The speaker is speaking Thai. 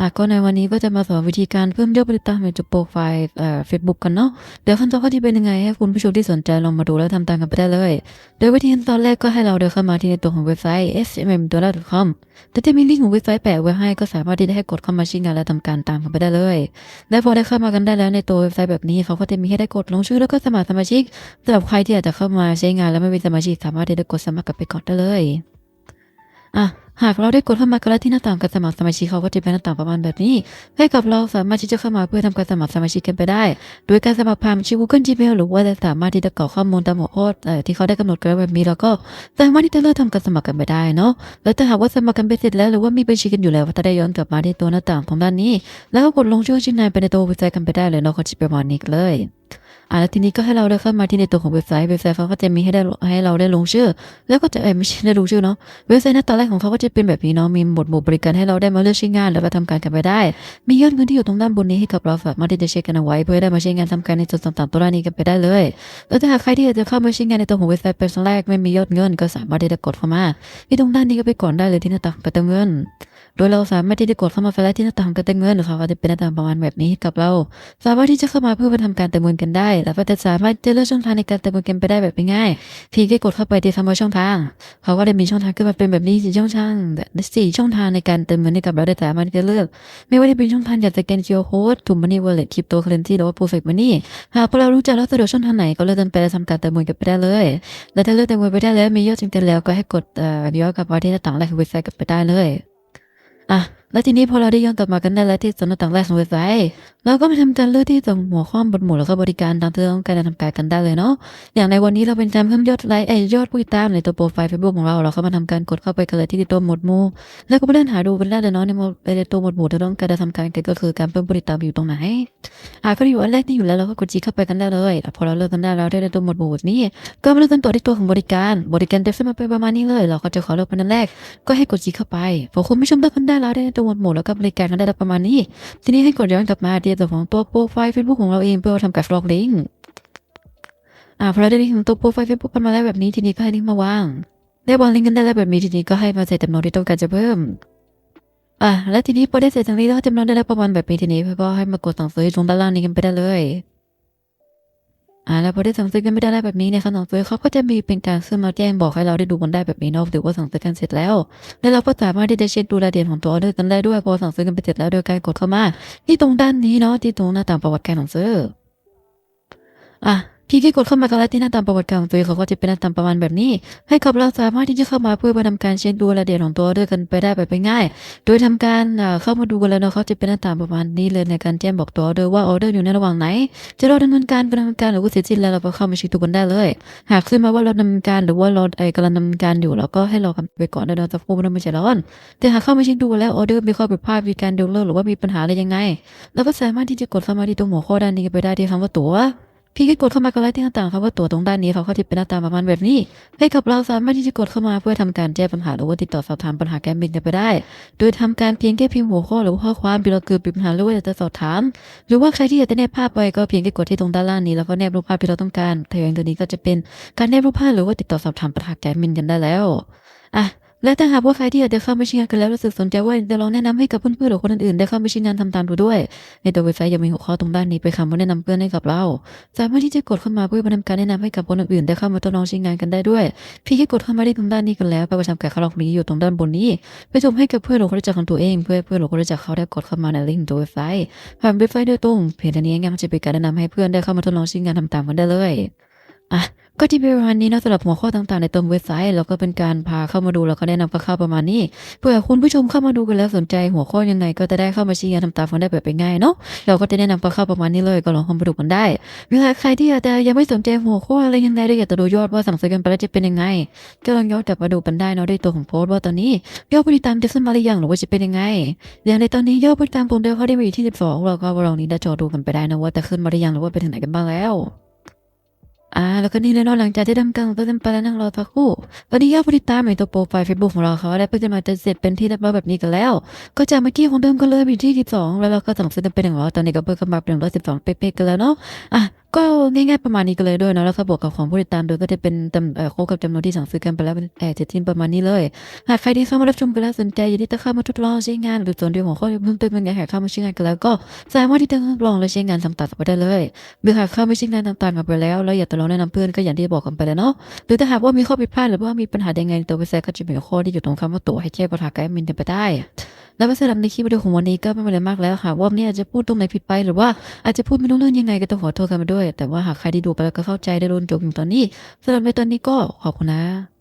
อะก็ในวันนี้ก็จะมาสอนวิธีการเพิ่มยอดผู้ติดตามในจุดโปรไฟล์เอ่อ Facebook กันเนาะเดี๋ยวขั้นตอนข้อที่เป็นยังไงให้คุณผู้ชมที่สนใจลองมาดูแล้วทำตามกันไปได้เลย โดยวิธีขั้นตอนแรกก็ให้เราเดินเข้ามาที่ในตัวของเว็บไซต์ smm.com แต่จะมีลิงก์ของเว็บไซต์แปะไว้ให้ก็สามารถที่จะให้กดเข้ามาใช้งานและทำการตามกันไปได้เลยและพอได้เข้ามากันได้แล้วในตัวเว็บไซต์แบบนี้เขาก็จะมีให้ได้กดลงชื่อแล้วก็สมัครสมาชิกสำหรับใครที่อยากจะเข้ามาใช้งานแล้วไม่เป็นสมาชิกสามารถที่จะกดสมัครกันไปก่อนได้เลยอะ หากเราได้กดเข้ามากันแล้ที่หน้าต่างการสมัครสมาชิกเขาก็จะเป็นหน้าต่างประมาณแบบนี้ให้กับเราสามารถที่จะเข้ามาเพื่อทำการสมัครสมาชิกกันไปได้ โดยการสมัครผ่านชื่อ Google Gmail หรือว่าจะสามารถที่จะกรอกข้อมูลตามหัวข้อที่เขาได้กำหนดกันไว้แบบนี้แล้วก็สามารถที่จะเริ่มทำการสมัครกันไปได้เนาะแล้วถ้าหากว่าสมัครกันไปเสร็จแล้วหรือว่ามีบัญชีกันอยู่แล้วก็จะได้ย้อนกลับมาที่ตัวหน้าต่างของด้านนี้ แล้วก็กดลงชื่อชิ้นในไปในตัวเว็บไซต์กันไปได้เลยเนาะก็จะประมาณนี้เลย อ่าแล้วทีนี้ก็ให้เราได้เข้ามาที่ในตัวของเว็บไซต์ เว็บไซต์เขาก็จะมีให้ได้ให้เราได้ลงชื่อ แล้วก็จะเอ้ไม่ใช่ได้ลงชื่อเนาะ เว็บไซต์หน้าตาแรกของเขาก็จะเป็นแบบนี้เนาะ มีหมวดหมู่บริการให้เราได้มาเลือกใช้งาน แล้วก็ทำการกันไปได้ มียอดเงินที่อยู่ตรงด้านบนนี้ให้กับเราสามารถที่จะเช็คกันเอาไว้ เพื่อได้มาใช้งานทำการในจุดต่างๆตัวนี้กันไปได้เลย แล้วถ้าหากใครที่อยากจะเข้ามาใช้งานในตัวของเว็บไซต์เป็นแรกไม่มียอดเงิน ก็สามารถที่จะกดเข้ามา ที่ตรงด้านนี้ก็ไปก่อนได้เลยที่หน้าต่างการเติมเงิน โดยเราสามารถที่จะกดเข้ามาไฟล์ที่หน้าต่างการเติมเงินหรือเขาก็จะเป็นหน้าต่างประมาณแบบนี้ให้กับเรา สามารถที่จะเข้ามาเพื่อมาทำการเติมเงินกันได้ แล้วก็จะสามารถจะเลือกช่องทางในการเติมเงินกันไปได้แบบง่ายเพียงแค่กดเข้าไปที่คำว่าช่องทางเขาก็ได้มีช่องทางขึ้นมาเป็นแบบนี้สี่ช่องทางสี่ช่องทางในการเติมเงินให้กับเราได้สามารถจะเลือก ไม่ว่าจะเป็นช่องทางอยากสแกน QR code ถุง money wallet crypto currency หรือว่า perfect money หากพวกเรารู้จักแล้วสะดวกช่องทางไหนก็เลือกเติมไปทำการเติมเงินกันไปได้เลย และถ้าเลือกเติมเงินไปได้แล้วมียอดจริงๆแล้วก็ให้กดเอ่อย้อนกลับมาที่หน้าต่างแรกของเว็บไซต์กลับไปได้เลยอะแล้วทีนี้พอเราได้ย้อนกลับมากันได้แล้วที่สนต่างแรกของเว็บไซต์ เราก็มาทำการเลือกที่ตรงหัวข้อบทหมู่แล้วก็บริการตามที่ต้องการจะทำการกันได้เลยเนาะอย่างในวันนี้เราเป็นการเพิ่มยอดไลค์ไอยอดผู้ติดตามในตัวโปรไฟล์ Facebook ของเราเราก็มาทำการกดเข้าไปกันเลยที่ตัวหมวดหมู่แล้วก็ไปเล่นหาดูเป็นแรกเลยเนาะในหมวดในตัวหมวดหมู่ที่เราต้องการจะทำการกันก็คือการเพิ่มผู้ติดตามอยู่ตรงไหนหากเขาอยู่อันแรกนี่อยู่แล้วเราก็กดจีเข้าไปกันได้เลยพอเราเลือกกันได้เราได้ในตัวหมวดหมู่นี้ ก็มาเลือกกันต่อที่ตัวของบริการ บริการเต็มขึ้นมาเป็นประมาณนี้เลย เราก็จะขอเลือกเป็นอันแรก ก็ให้กดจีเข้าไปพอคุณผู้ชมเลือกกันได้แล้วได้ในตัวหมวดหมู่แล้วก็บริการกันได้ประมาณนี้ ทีนี้ให้กดย้อนกลับมาที่ตัวของตัวโปรไฟล์ Facebook ของเราเองเพื่อทำการฟลอกลิงก์อ่าพอเราได้ลิงก์ของตัวโปรไฟล์ Facebook กันมาแล้วแบบนี้ทีนี้ก็ให้ลิงก์มาวางได้วางลิงก์กันได้แล้วแบบนี้ทีนี้ก็ให้มาใส่จำนวนที่ต้องการจะเพิ่มอะและทีนี้พอได้เสร็จตรงนี้แล้วจำนวนได้แล้วประมาณแบบนี้ทีนี้เพื่อก็ให้มากดสั่งซื้อตรงด้านล่างนี้กันไปได้เลย อ่าแล้วพอได้สั่งซื้อกันไม่ได้แบบนี้ในคำสั่งซื้อเขาก็จะมีเป็นการซื้อมาแจ้งบอกให้เราได้ดูกันได้แบบนี้เนาะถือว่าสั่งซื้อกันเสร็จแล้วแล้วเราก็สามารถที่จะเช็คดูรายละเอียดของตัวออเดอร์กันได้ด้วยพอสั่งซื้อกันไปเสร็จแล้วโดยการกดเข้ามา ที่ตรงด้านนี้เนาะที่ตรงหน้าต่างประวัติการสั่งซื้ออะ พี่ที่กดเข้ามากันแล้ที่หน้าตามประวัติการของตัวเองเขาก็จะเป็นหน้าตามประมาณแบบนี้ ให้กับเราสามารถที่จะเข้ามาเพื่อมาทำการเช็คดูรายละเอียดของตัวออเดอร์กันไปได้แบบง่าย โดยทำการเข้ามาดูกันแล้วเนาะเขาจะเป็นหน้าตามประมาณนี้เลยในการแจ้งบอกตัวออเดอร์ว่าออเดอร์อยู่ในระหว่างไหน จะรอดำเนินการเป็นดำเนินการหรือว่าเสร็จสิ้นแล้วเราก็เข้ามาเช็คดูกันได้เลย หากขึ้นมาว่าเราดำเนินการหรือว่าเราไอ้กำลังดำเนินการอยู่เราก็ให้เราทำไปก่อนได้เราจะพูดมันไม่ใช่ร้อน แต่หากเข้ามาเช็คดูแล้วออเดอร์มีข้อผิดพลาดมีการดลเลอร์หรือว่ามีปัญหาอะไรยังไงเราก็สามารถที่จะกดเข้ามาที่ตรงหัวข้อด้านนี้ไปได้ที่คำว่าตั๋ว พี่ก็กดเข้ามาก็ไล่ที่หน้าต่างคำว่าตัวตรงด้านนี้เขาก็จะเป็นหน้าตาประมาณแบบนี้ให้กับเราสามารถที่จะกดเข้ามาเพื่อทำการแก้ปัญหาหรือว่าติดต่อสอบถามปัญหาแการบินกันไปได้ โดยทำการเพียงแค่พิมพ์หัวข้อหรือข้อความบิลคือปิดปัญหาหรือว่าจะสอบถาม หรือว่าใครที่อยากจะแนบภาพไปก็เพียงแค่กดที่ตรงด้านล่างนี้แล้วก็แนบรูปภาพที่เราต้องการทางตัวนี้ก็จะเป็นการแนบรูปภาพหรือว่าติดต่อสอบถามปัญหาแการบินกันได้แล้วอะ และถ้าหากว่าใครที่อยากจะเข้ามาช้งานกันแล้วรู้สึกสนใจว่าจะลองแนะนำให้กับเพื่อนๆหรือคนอื่นๆได้เข้ามาใช้งานทำตามดูด้วย ในตัวเว็บไซต์ยังมีหัวข้อตรงด้านนี้เป็นคำว่าแนะนำเพื่อนให้กับเรา สามารถที่จะกดเข้ามาเพื่อมาทำการแนะนำให้กับคนอื่นๆได้เข้ามาทดลองใช้งานกันได้ด้วยเพียงแค่กดเข้ามาที่ตรงด้านนี้กันแล้วไปประจำการเขาลอกนี้อยู่ตรงด้านบนนี้ ไปชมให้กับเพื่อนหรือคนรู้จักของตัวเอง เพื่อเพื่อนหรือคนรู้จักเขาได้กดเข้ามาในลิงก์ตัวเว็บไซต์ผ่านเว็บไซต์โดยตรงเพียงเท่านี้เองมันจะเป็นการแนะนำให้เพื่อนได้เข้ามาทดลองใช้งานทำตามกันได้เลย อะก็ที่ประมาณนี้นะสำหรับหัวข้อต่างๆในตัวเว็บไซต์แล้วก็เป็นการพาเข้ามาดูแล้วก็แนะนำคร่าวๆประมาณนี้เพื่อคุณผู้ชมเข้ามาดูกันแล้วสนใจหัวข้อยังไง ก็จะได้เข้ามาชี้งานทำตามกันได้แบบเป็นง่ายเนาะเราก็จะแนะนำคร่าวๆประมาณนี้เลยก็ลองเข้ามาดูกันได้หรือหาใครที่อาจจะยังไม่สนใจหัวข้ออะไรยังไงหรืออยากจะดูยอดว่าสั่งซื้อกันไปแล้วจะเป็นยังไง ก็ลองย้อนกลับมาดูกันได้เนาะด้วยตัวของโพสต์ว่าตอนนี้ยอดผู้ติดตามจะขึ้นมาหรือยังหรือว่าจะเป็นยังไงอย่างในตอนนี้ยอดผู้ติดตามผมเดินเขาได้มาอยู่ที่ 12เราก็ลองนี้ได้จอดูกันไปได้นะว่าจะขึ้นมาหรือยังหรือว่าไปถึงไหนกันบ้างแล้ว อ่าแล้วก็นี่เลยเนาะหลังจากที่ทำการตัวเต็มไปแล้วนั่งรอสักครู่ตอนนี้ยอดผู้ติดตามในตัวโปรไฟล์เฟซบุ๊กของเราเขาได้เพิ่งจะมาจะเสร็จเป็นที่เรียบร้อยแบบนี้กันแล้ว ก็จากเมื่อกี้ของเดิมก็เลยอยู่ที่ 12 แล้วเราก็สั่งซื้อเป็นหนึ่งร้อยตอนนี้ก็เพิ่มขึ้นมาเป็นร้อยสิบสองเป๊ะๆกันแล้วเนาะอะ ก็ง่ายๆประมาณนี้กันเลยด้วยเนาะแล้วก็บวกกับของผู้ติดตามโดยก็จะเป็นจำเอ่อโคกับจำนวนที่สั่งซื้อกันไปแล้วเป็นแอร์เจ็ดทีมประมาณนี้เลยหากใครที่เข้ามารับชมกันแล้วสนใจอยากที่จะเข้ามาทดลองใช้งานหรือส่วนเดียวของข้อเพิ่มเติมยังไงหากเข้ามาใช้งานกันแล้วก็สามารถที่จะทดลองและใช้งานทำตามไปได้เลยหรือหากเข้าม่ใช้งานทำตามกันไปแล้วแล้วอยากจะลองแนะนำเพื่อนก็อย่างที่บอกกันไปแล้วเนาะหรือถ้าหากว่ามีข้อผิดพลาดหรือว่ามีปัญหาใดไงในตัวเว็บไซต์ก็จะมีข้อที่อยู่ตรงคำว่าตัวให้แก้ปัญหากับแอดมินกันไปได้ และสำหรับในคลิปวิดีโอของวันนี้ก็ไม่เป็นอะไรมากแล้วค่ะ ว่าเนี่ยอาจจะพูดตรงไหนผิดไป หรือว่าอาจจะพูดไม่รู้เรื่องยังไงก็ต้องขอโทษกันมาด้วย แต่ว่าหากใครที่ดูไปแล้วก็เข้าใจได้รู้จบอยู่ตอนนี้สำหรับในตอนนี้ก็ขอบคุณนะ